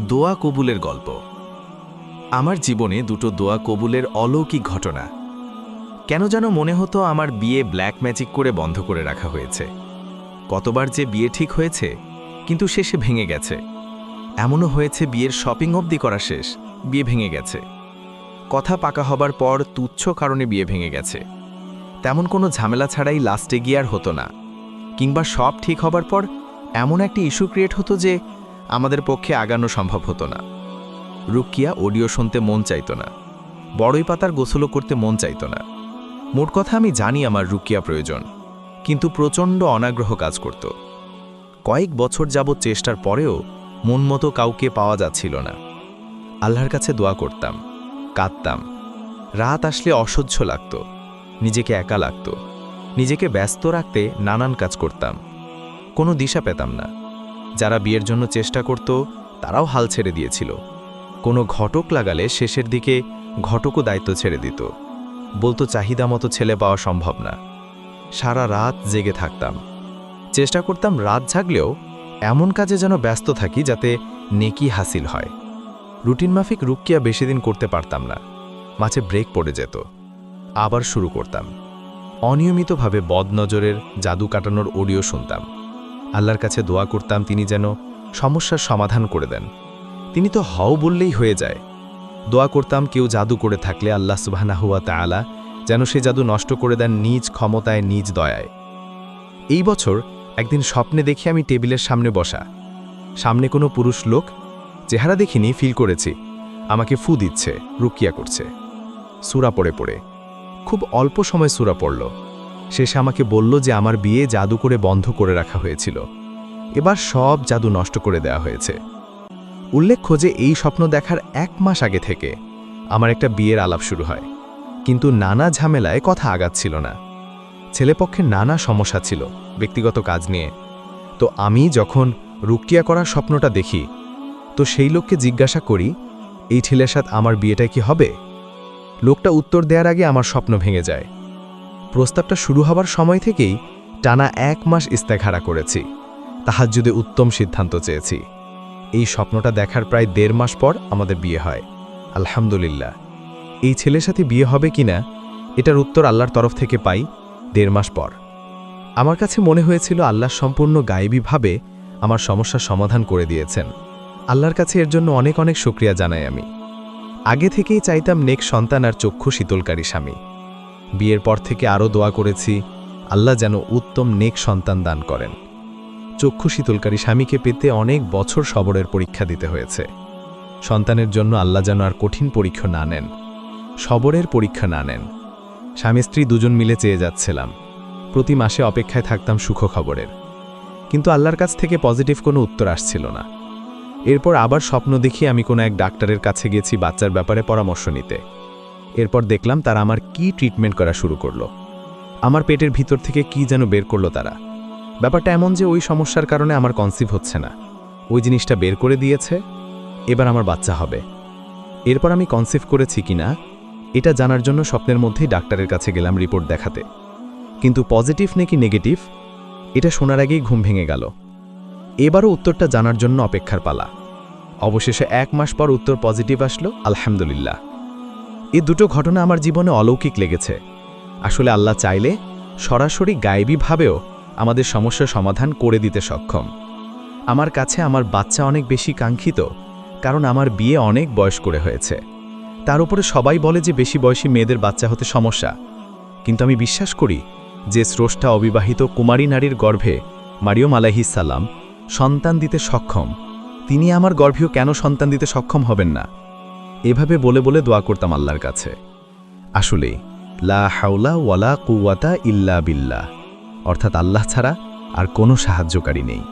দোয়া কবুলের গল্প। আমার জীবনে দুটো দোয়া কবুলের অলৌকিক ঘটনা। কেন যেন মনে হতো আমার বিয়ে ব্ল্যাক ম্যাজিক করে বন্ধ করে রাখা হয়েছে। কতবার যে বিয়ে ঠিক হয়েছে, কিন্তু শেষে ভেঙে গেছে। এমনও হয়েছে বিয়ের শপিং অবধি করা শেষ, বিয়ে ভেঙে গেছে। কথা পাকা হবার পর তুচ্ছ কারণে বিয়ে ভেঙে গেছে। তেমন কোনো ঝামেলা ছাড়াই লাস্টে গিয়ে আর হতো না। কিংবা সব ঠিক হবার পর এমন একটা ইস্যু ক্রিয়েট হতো যে আমাদের পক্ষে আগানো সম্ভব হতো না। রুকিয়া অডিও শুনতে মন চাইত না। বড়ই পাতার গোসলও করতে মন চাইত না। মোট কথা আমি জানি আমার রুকিয়া প্রয়োজন, কিন্তু প্রচণ্ড অনাগ্রহ কাজ করত। কয়েক বছর যাবৎ চেষ্টার পরেও মন মতো কাউকে পাওয়া যাচ্ছিল না। আল্লাহর কাছে দোয়া করতাম, কাঁদতাম। রাত আসলে অসহ্য লাগত, নিজেকে একা লাগত, নিজেকে ব্যস্ত রাখতে নানান কাজ করতাম। কোনো দিশা পেতাম না। যারা বিয়ের জন্য চেষ্টা করত, তারাও হাল ছেড়ে দিয়েছিল। কোনো ঘটক লাগালে শেষের দিকে ঘটকও দায়িত্ব ছেড়ে দিত। বলতো, চাহিদা মতো ছেলে পাওয়া সম্ভব না। সারা রাত জেগে থাকতাম। চেষ্টা করতাম রাত জাগলেও এমন কাজে যেন ব্যস্ত থাকি যাতে নেকি হাসিল হয়। রুটিন মাফিক রুকিয়া বেশি দিন করতে পারতাম না। মাঝে ব্রেক পড়ে যেত। আবার শুরু করতাম। অনিয়মিতভাবে বদনজরের জাদু কাটানোর অডিও শুনতাম। আল্লাহর কাছে দোয়া করতাম তিনি যেন সমস্যার সমাধান করে দেন। তিনি তো হও বললেই হয়ে যায়। দোয়া করতাম কেউ জাদু করে থাকলে আল্লাহ সুবাহানাহুয়া তাআলা যেন সে জাদু নষ্ট করে দেন নিজ ক্ষমতায়, নিজ দয়ায়। এই বছর একদিন স্বপ্নে দেখি আমি টেবিলের সামনে বসা। সামনে কোনো পুরুষ লোক চেহারা দেখিনি ফিল করেছি। আমাকে ফু দিচ্ছে, রুকিয়া করছে। সুরা পড়ে পড়ে। খুব অল্প সময় সুরা পড়ল। শেষে আমাকে বলল যে আমার বিয়ে জাদু করে বন্ধ করে রাখা হয়েছিল। এবার সব জাদু নষ্ট করে দেওয়া হয়েছে। উল্লেখ্য যে এই স্বপ্ন দেখার এক মাস আগে থেকে আমার একটা বিয়ের আলাপ শুরু হয়। কিন্তু নানা ঝামেলায় কথা আগাচ্ছিল না। ছেলেপক্ষের নানা সমস্যা ছিল, ব্যক্তিগত কাজ নিয়ে। তো আমি যখন রুকিয়া করার স্বপ্নটা দেখি, তো সেই লোককে জিজ্ঞাসা করি, এই ছেলের সাথে আমার বিয়েটা কি হবে? লোকটা উত্তর দেওয়ার আগে আমার স্বপ্ন ভেঙে যায়। প্রস্তাবটা শুরু হবার সময় থেকেই টানা এক মাস ইস্তেখারা করেছি তাহার যদি উত্তম সিদ্ধান্ত চেয়েছি। এই স্বপ্নটা দেখার প্রায় দেড় মাস পর আমাদের বিয়ে হয়। আলহামদুলিল্লাহ। এই ছেলের সাথে বিয়ে হবে কিনা এটার উত্তর আল্লাহর তরফ থেকে পাই দেড় মাস পর। আমার কাছে মনে হয়েছিল আল্লাহ সম্পূর্ণ গায়েবীভাবে আমার সমস্যার সমাধান করে দিয়েছেন। আল্লাহর কাছে এর জন্য অনেক অনেক শুক্রিয়া জানাই আমি। আগে থেকেই চাইতাম নেক সন্তান আর চক্ষু শীতলকারী স্বামী। বিয়ের পর থেকে আরও দোয়া করেছি, আল্লাহ যেন উত্তম নেক সন্তান দান করেন। চক্ষু শীতলকারী স্বামীকে পেতে অনেক বছর সবরের পরীক্ষা দিতে হয়েছে। সন্তানের জন্য আল্লাহ যেন আর কঠিন পরীক্ষা না নেন, সবরের পরীক্ষা না নেন। স্বামী স্ত্রী দুজন মিলে চেয়ে যাচ্ছিলাম। প্রতি মাসে অপেক্ষায় থাকতাম সুখ খবরের কিন্তু আল্লাহর কাছ থেকে পজিটিভ কোনো উত্তর আসছিল না। এরপর আবার স্বপ্ন দেখি আমি কোনো এক ডাক্তারের কাছে গেছি বাচ্চার ব্যাপারে পরামর্শ নিতে। এরপর দেখলাম তারা আমার কি ট্রিটমেন্ট করা শুরু করল। আমার পেটের ভিতর থেকে কি যেন বের করল তারা। ব্যাপারটা এমন যে ওই সমস্যার কারণে আমার কনসিভ হচ্ছে না। ওই জিনিসটা বের করে দিয়েছে, এবার আমার বাচ্চা হবে। এরপর আমি কনসিভ করেছি কিনা এটা জানার জন্য স্বপ্নের মধ্যেই ডাক্তারের কাছে গেলাম রিপোর্ট দেখাতে। কিন্তু পজিটিভ নাকি নেগেটিভ এটা শোনার আগেই ঘুম ভেঙে গেল। এবারও উত্তরটা জানার জন্য অপেক্ষার পালা। অবশেষে এক মাস পর উত্তর পজিটিভ আসলো, আলহামদুলিল্লাহ। এ দুটো ঘটনা আমার জীবনে অলৌকিক লেগেছে। আসলে আল্লাহ চাইলে সরাসরি গায়েবীভাবেও আমাদের সমস্যার সমাধান করে দিতে সক্ষম। আমার কাছে আমার বাচ্চা অনেক বেশি কাঙ্ক্ষিত, কারণ আমার বিয়ে অনেক বয়স করে হয়েছে। তার উপরে সবাই বলে যে বেশি বয়সী মেয়েদের বাচ্চা হতে সমস্যা। কিন্তু আমি বিশ্বাস করি যে স্রষ্টা অবিবাহিত কুমারী নারীর গর্ভে মারিয়ম আলাহিসাল্লাম সন্তান দিতে সক্ষম। তিনি আমার গর্ভেও কেন সন্তান দিতে সক্ষম হবেন না? এভাবে বলে বলে দোয়া করতাম আল্লাহর কাছে। আসলে, লা হাওলা ওয়ালা কুয়াতা ইল্লা বিল্লা অর্থাৎ আল্লাহ ছাড়া আর কোনো সাহায্যকারী নেই।